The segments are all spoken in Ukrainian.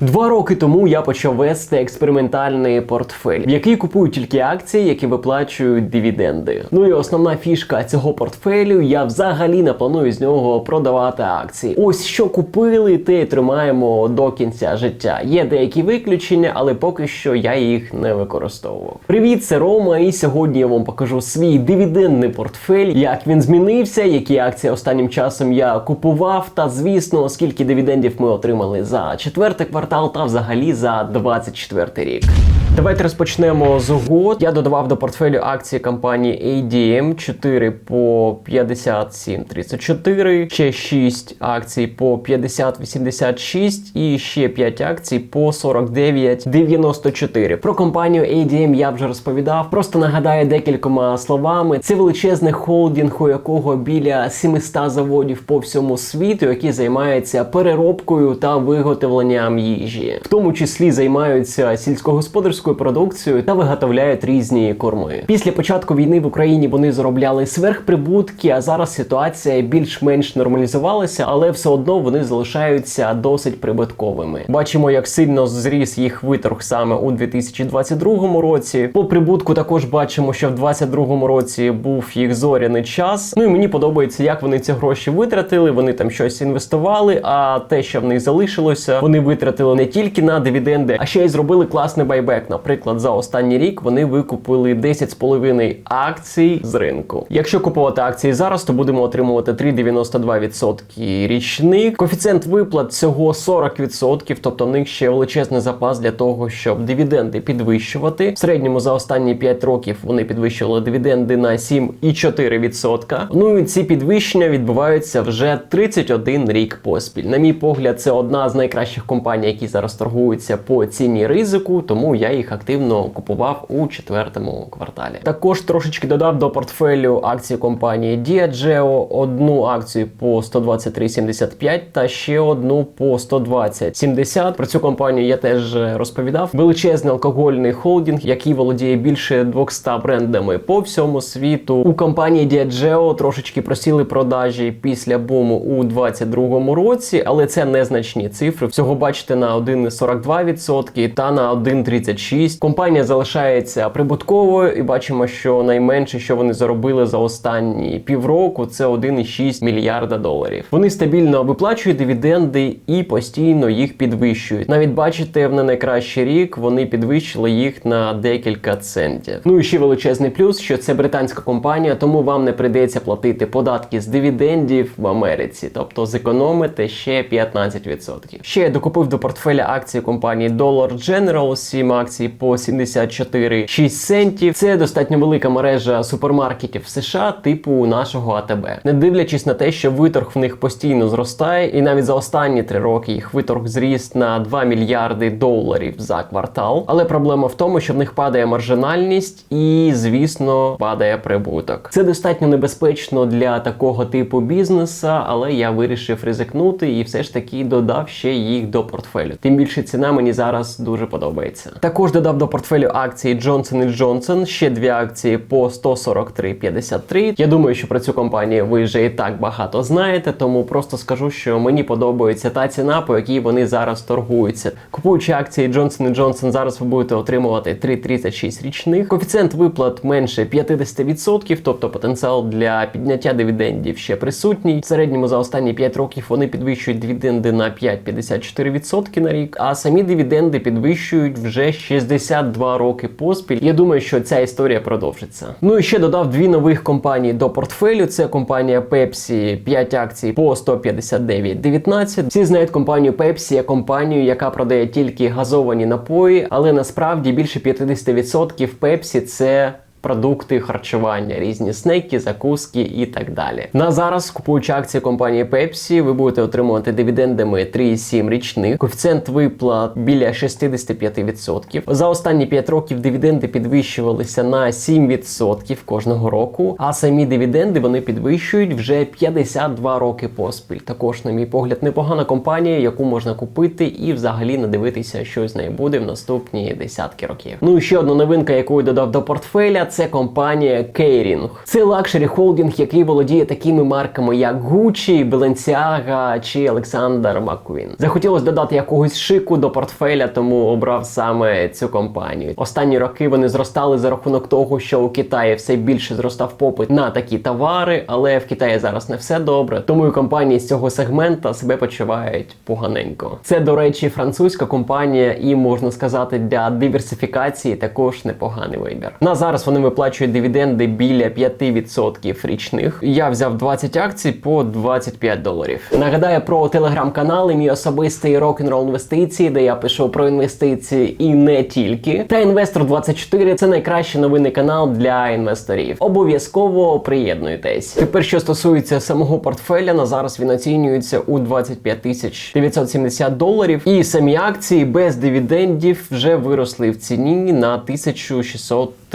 Два роки тому я почав вести експериментальний портфель, в який купую тільки акції, які виплачують дивіденди. Ну і основна фішка цього портфелю, я взагалі не планую з нього продавати акції. Ось що купили, те тримаємо до кінця життя. Є деякі виключення, але поки що я їх не використовував. Привіт, це Рома, і сьогодні я вам покажу свій дивідендний портфель, як він змінився, які акції останнім часом я купував, та звісно, скільки дивідендів ми отримали за четвертий квартал та взагалі за 24 рік. Давайте розпочнемо з угод. Я додавав до портфелю акції компанії ADM 4 по 57.34, ще 6 акцій по 50.86 і ще 5 акцій по 49.94. Про компанію ADM я вже розповідав. Просто нагадаю декількома словами. Це величезний холдинг, у якого біля 700 заводів по всьому світу, які займаються переробкою та виготовленням їжі, в тому числі займаються сільськогосподарською продукцією та виготовляють різні корми. Після початку війни в Україні вони заробляли сверхприбутки, а зараз ситуація більш-менш нормалізувалася, але все одно вони залишаються досить прибутковими. Бачимо, як сильно зріс їх виторг саме у 2022 році. По прибутку також бачимо, що в 2022 році був їх зоряний час. Ну і мені подобається, як вони ці гроші витратили. Вони там щось інвестували. А те, що в них залишилося, вони витратили не тільки на дивіденди, а ще й зробили класний байбек. Наприклад, за останній рік вони викупили 10,5 акцій з ринку. Якщо купувати акції зараз, то будемо отримувати 3,92% річних. Коефіцієнт виплат всього 40%, тобто в них ще величезний запас для того, щоб дивіденди підвищувати. В середньому за останні 5 років вони підвищували дивіденди на 7,4%. Ну і ці підвищення відбуваються вже 31 рік поспіль. На мій погляд, це одна з найкращих компаній, які зараз торгуються по ціні ризику, тому я їх активно купував у четвертому кварталі. Також трошечки додав до портфелю акції компанії Diageo, одну акцію по 123,75 та ще одну по 120,70. Про цю компанію я теж розповідав. Величезний алкогольний холдинг, який володіє більше 200 брендами по всьому світу. У компанії Diageo трошечки просіли продажі після буму у 2022 році, але це незначні цифри. Всього бачите на 1,42% та на 1,36%. Компанія залишається прибутковою, і бачимо, що найменше, що вони заробили за останні півроку, це 1,6 мільярда доларів. Вони стабільно виплачують дивіденди і постійно їх підвищують. Навіть бачите, в не найкращий рік вони підвищили їх на декілька центів. Ну і ще величезний плюс, що це британська компанія, тому вам не прийдеться платити податки з дивідендів в Америці, тобто зекономите ще 15%. Ще я докупив до портфеля акції компанії Dollar General, 7 акцій по 74,6 центів. Це достатньо велика мережа супермаркетів в США, типу нашого АТБ. Не дивлячись на те, що виторг в них постійно зростає, і навіть за останні три роки їх виторг зріс на 2 мільярди доларів за квартал. Але проблема в тому, що в них падає маржинальність і, звісно, падає прибуток. Це достатньо небезпечно для такого типу бізнеса, але я вирішив ризикнути і все ж таки додав ще їх до портфелю. Тим більше ціна мені зараз дуже подобається. Також додав до портфелю акції Johnson Johnson, ще дві акції по 143,53. Я думаю, що про цю компанію ви вже і так багато знаєте, тому просто скажу, що мені подобається та ціна, по якій вони зараз торгуються. Купуючи акції Johnson Johnson, зараз ви будете отримувати 3,36 річних. Коефіцієнт виплат менше 50%, тобто потенціал для підняття дивідендів ще присутній. В середньому за останні 5 років вони підвищують дивіденди на 5,54% на рік, а самі дивіденди підвищують вже 62 роки поспіль. Я думаю, що ця історія продовжиться. Ну і ще додав дві нових компанії до портфелю. Це компанія Pepsi, 5 акцій по 159,19. Всі знають компанію Pepsi як компанію, яка продає тільки газовані напої, але насправді більше 50% Pepsi – це продукти харчування, різні снеки, закуски і так далі. На зараз, купуючи акції компанії Pepsi, ви будете отримувати дивідендами 3,7 річних, коефіцієнт виплат біля 65%. За останні 5 років дивіденди підвищувалися на 7% кожного року, а самі дивіденди вони підвищують вже 52 роки поспіль. Також, на мій погляд, непогана компанія, яку можна купити і взагалі не дивитися, що з нею буде в наступні десятки років. Ну і ще одна новинка, яку я додав до портфеля. Це компанія Kering. Це лакшері холдинг, який володіє такими марками, як Gucci, Balenciaga чи Alexander McQueen. Захотілося додати якогось шику до портфеля, тому обрав саме цю компанію. Останні роки вони зростали за рахунок того, що у Китаї все більше зростав попит на такі товари, але в Китаї зараз не все добре. Тому і компанії з цього сегмента себе почувають поганенько. Це, до речі, французька компанія, і можна сказати, для диверсифікації також непоганий вибір. На зараз вони виплачують дивіденди біля 5% річних. Я взяв 20 акцій по 25 доларів. Нагадаю про телеграм-канал і мій особистий рок-н-рол інвестиції, де я пишу про інвестиції і не тільки. Та інвестор 24 це найкращий новинний канал для інвесторів. Обов'язково приєднуйтесь. Тепер, що стосується самого портфеля, на зараз він оцінюється у 25 тисяч 970 доларів. І самі акції без дивідендів вже виросли в ціні на 1630 доларів.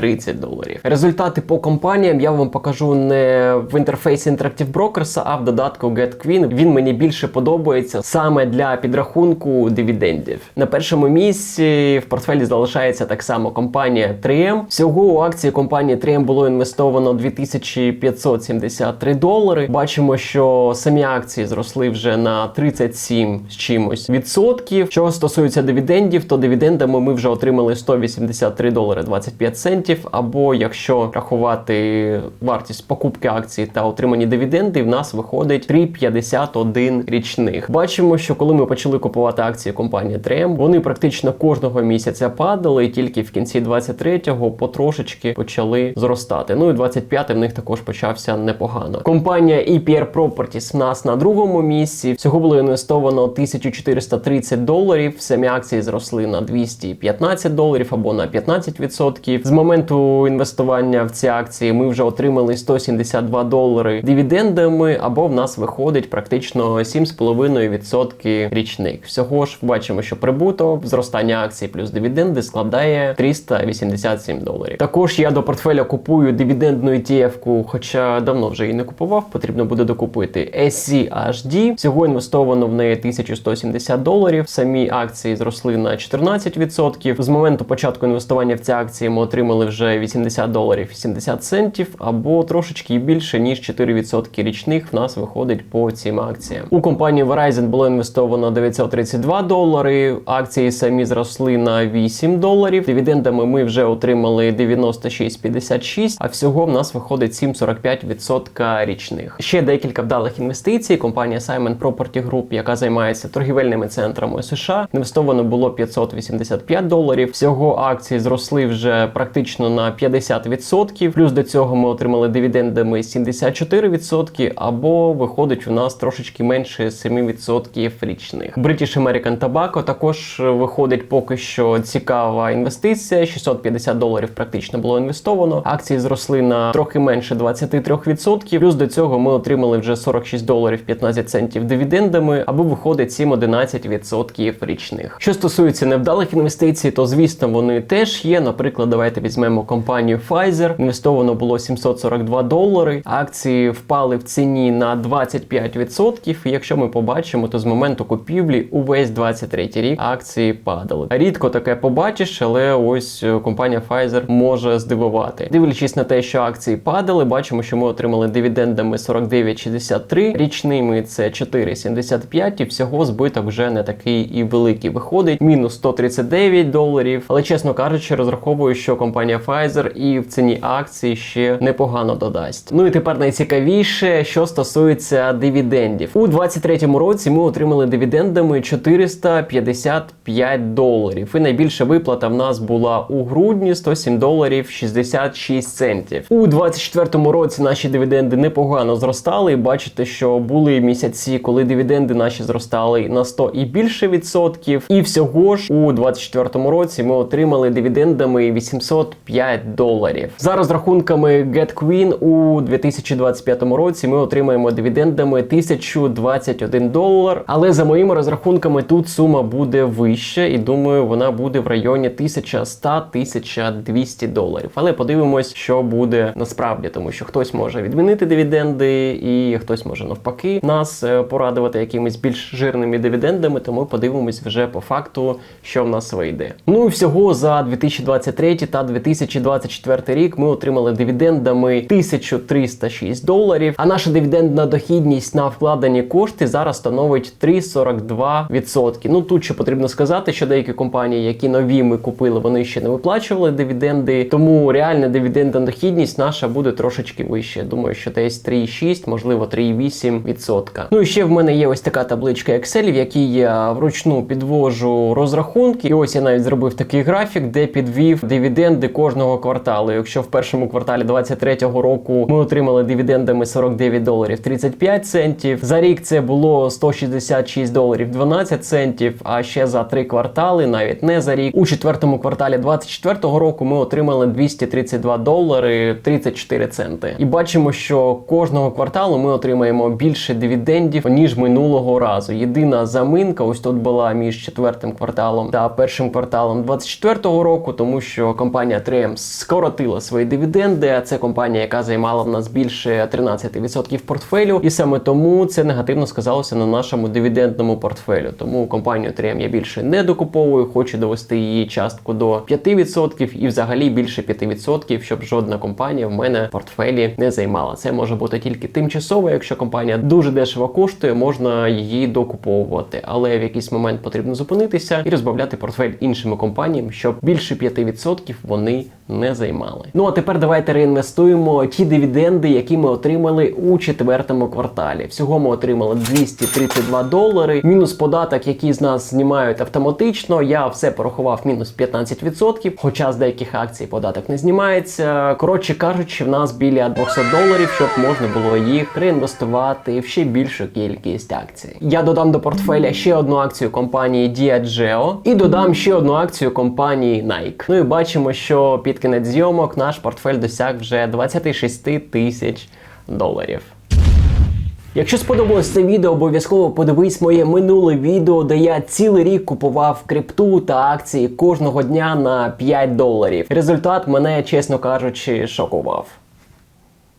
Результати по компаніям я вам покажу не в інтерфейсі Interactive Brokers, а в додатку GetQueen. Він мені більше подобається саме для підрахунку дивідендів. На першому місці в портфелі залишається так само компанія 3M. Всього у акції компанії 3M було інвестовано 2573 долари. Бачимо, що самі акції зросли вже на 37 з чимось відсотків. Що стосується дивідендів, то дивідендами ми вже отримали 183 долари 25 центів. Або якщо рахувати вартість покупки акцій та отримані дивіденди, в нас виходить 3,51 річних. Бачимо, що коли ми почали купувати акції компанії 3M, вони практично кожного місяця падали, і тільки в кінці 23-го потрошечки почали зростати. Ну і 25-й в них також почався непогано. Компанія EPR Properties в нас на другому місці. Всього було інвестовано 1430 доларів. Самі акції зросли на 215 доларів або на 15%. З моменту інвестування в ці акції ми вже отримали 172 долари дивідендами, або в нас виходить практично 7,5% річник. Всього ж бачимо, що прибуток зростання акцій плюс дивіденди складає 387 доларів. Також я до портфеля купую дивідендну ETF-ку, хоча давно вже її не купував, потрібно буде докупити SCHD. Всього інвестовано в неї 1170 доларів. Самі акції зросли на 14%. З моменту початку інвестування в ці акції ми отримали вже 80 доларів 70 центів, або трошечки більше ніж 4% річних в нас виходить по цим акціям. У компанії Verizon було інвестовано 932 долари. Акції самі зросли на 8 доларів. Дивідендами ми вже отримали 96,56, а всього в нас виходить 7,45% річних. Ще декілька вдалих інвестицій. Компанія Simon Property Group, яка займається торгівельними центрами США, інвестовано було 585 доларів. Всього акції зросли вже практично на 50%. Плюс до цього ми отримали дивідендами 74%, або виходить у нас трошечки менше 7% річних. British American Tobacco також виходить поки що цікава інвестиція. 650 доларів практично було інвестовано. Акції зросли на трохи менше 23%. Плюс до цього ми отримали вже 46 доларів 15 центів дивідендами, або виходить 7-11% річних. Що стосується невдалих інвестицій, то звісно вони теж є. Наприклад, давайте візьмемо компанію Pfizer. Інвестовано було 742 долари. Акції впали в ціні на 25%. І якщо ми побачимо, то з моменту купівлі увесь 23 рік акції падали. Рідко таке побачиш, але ось е, компанія Pfizer може здивувати. Дивлячись на те, що акції падали, бачимо, що ми отримали дивідендами 49,63, річними це 4,75 і всього збиток вже не такий і великий. Виходить мінус 139 доларів. Але чесно кажучи, розраховую, що компанія Pfizer і в ціні акцій ще непогано додасть. Ну і тепер найцікавіше, що стосується дивідендів. У 23-му році ми отримали дивідендами 455 доларів. І найбільша виплата в нас була у грудні 107 доларів 66 центів. У 24-му році наші дивіденди непогано зростали. І бачите, що були місяці, коли дивіденди наші зростали на 100 і більше відсотків. І всього ж у 24-му році ми отримали дивідендами 805 доларів. За розрахунками GetQueen у 2025 році ми отримаємо дивідендами 1021 долар. Але за моїми розрахунками тут сума буде вища, і думаю, вона буде в районі 1100-1200 доларів. Але подивимось, що буде насправді, тому що хтось може відмінити дивіденди, і хтось може навпаки нас е, порадувати якимись більш жирними дивідендами. Тому подивимось вже по факту, що в нас вийде. Ну і всього за 2023 та 2024 2024 рік ми отримали дивідендами 1306 доларів. А наша дивідендна дохідність на вкладені кошти зараз становить 3,42%. Ну тут ще потрібно сказати, що деякі компанії, які нові ми купили, вони ще не виплачували дивіденди. Тому реальна дивідендна дохідність наша буде трошечки вище. Думаю, що десь 3,6, можливо 3,8%. Ну і ще в мене є ось така табличка Excel, в якій я вручну підвожу розрахунки. І ось я навіть зробив такий графік, де підвів дивіденди кожного кварталу. Якщо в першому кварталі 23-го року ми отримали дивідендами 49 доларів 35 центів. За рік це було 166 доларів 12 центів. А ще за три квартали, навіть не за рік. У четвертому кварталі 24-го року ми отримали 232 долари 34 центи. І бачимо, що кожного кварталу ми отримаємо більше дивідендів ніж минулого разу. Єдина заминка, ось тут була між четвертим кварталом та першим кварталом 24-го року, тому що компанія 3M скоротила свої дивіденди. Це компанія, яка займала в нас більше 13% портфелю, і саме тому це негативно сказалося на нашому дивідендному портфелю. Тому компанію 3M я більше не докуповую, хочу довести її частку до 5% і взагалі більше 5%, щоб жодна компанія в мене в портфелі не займала. Це може бути тільки тимчасово, якщо компанія дуже дешево коштує, можна її докуповувати. Але в якийсь момент потрібно зупинитися і розбавляти портфель іншими компаніями, щоб більше 5% вони не займали. Ну а тепер давайте реінвестуємо ті дивіденди, які ми отримали у четвертому кварталі. Всього ми отримали 232 долари, мінус податок, який з нас знімають автоматично. Я все порахував мінус 15%, хоча з деяких акцій податок не знімається. Коротше кажучи, в нас біля 200 доларів, щоб можна було їх реінвестувати в ще більшу кількість акцій. Я додам до портфеля ще одну акцію компанії Diageo і додам ще одну акцію компанії Nike. Ну і бачимо, під кінець зйомок наш портфель досяг вже 26 тисяч доларів. Якщо сподобалось це відео, обов'язково подивись моє минуле відео, де я цілий рік купував крипту та акції кожного дня на 5 доларів. Результат мене, чесно кажучи, шокував.